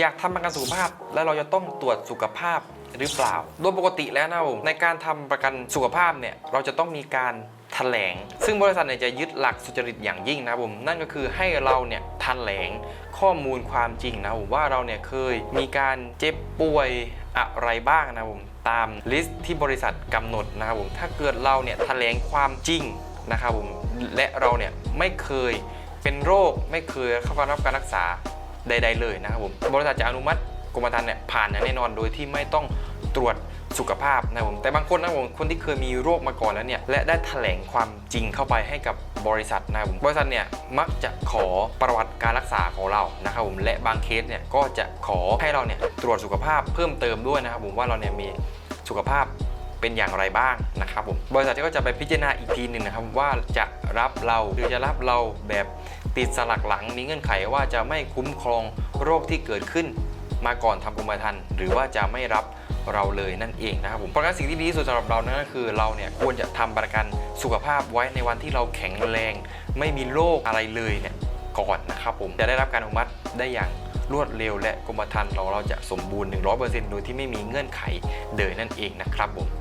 อยากทำประกันสุขภาพแล้วเราจะต้องตรวจสุขภาพหรือเปล่า โดยปกติแล้วนะผมในการทำประกันสุขภาพเนี่ยเราจะต้องมีการแถลง ซึ่งบริษัทเนี่ยจะยึดหลักสุจริตอย่างยิ่งนะผมนั่นก็คือให้เราเนี่ยแถลงข้อมูลความจริงนะผมว่าเราเนี่ยเคยมีการเจ็บป่วยอะไรบ้างนะผมตามลิสต์ที่บริษัทกำหนดนะครับผมถ้าเกิดเราเนี่ยแถลงความจริงนะครับผมและเราเนี่ยไม่เคยเป็นโรคไม่เคยเข้ารับการรักษา ใด ๆ เลยนะครับผมบริษัทจะอนุมัติกรมธรรม์เนี่ยผ่านอย่างแน่นอนโดยที่ไม่ต้องตรวจสุขภาพนะครับผมแต่บางคนนะครับผมคนที่เคยมีโรคมาก่อนแล้วเนี่ยและได้แถลงความจริงเข้าไปให้กับบริษัทนะครับผมบริษัทเนี่ยมักจะขอประวัติการรักษาของเรานะครับผมและบางเคสเนี่ยก็จะขอให้เราเนี่ยตรวจสุขภาพเพิ่มเติมด้วยนะครับผมว่าเราเนี่ยมีสุขภาพเป็นอย่างไรบ้างนะครับผมบริษัทก็จะไปพิจารณาอีกทีหนึ่งนะครับว่าจะรับเราหรือจะรับเราแบบ ติดสลักหลังมีเงื่อนไขว่าจะไม่คุ้มครองโรคที่เกิดขึ้น มาก่อนทำกรมธรรม์หรือว่าจะไม่รับเราเลยนั่นเองนะครับผมเพราะงั้นสิ่งที่ดีที่สุดสำหรับเรานั่นก็คือเราเนี่ยควรจะทำประกันสุขภาพไว้ในวันที่เราแข็งแรง ไม่มีโรคอะไรเลยเนี่ยก่อนนะครับผมจะได้รับการอนุมัติได้อย่างรวดเร็วและกรมธรรม์เราเราจะสมบูรณ์ 100%โดยที่ไม่มีเงื่อนไขเดยนั่นเองนะครับผม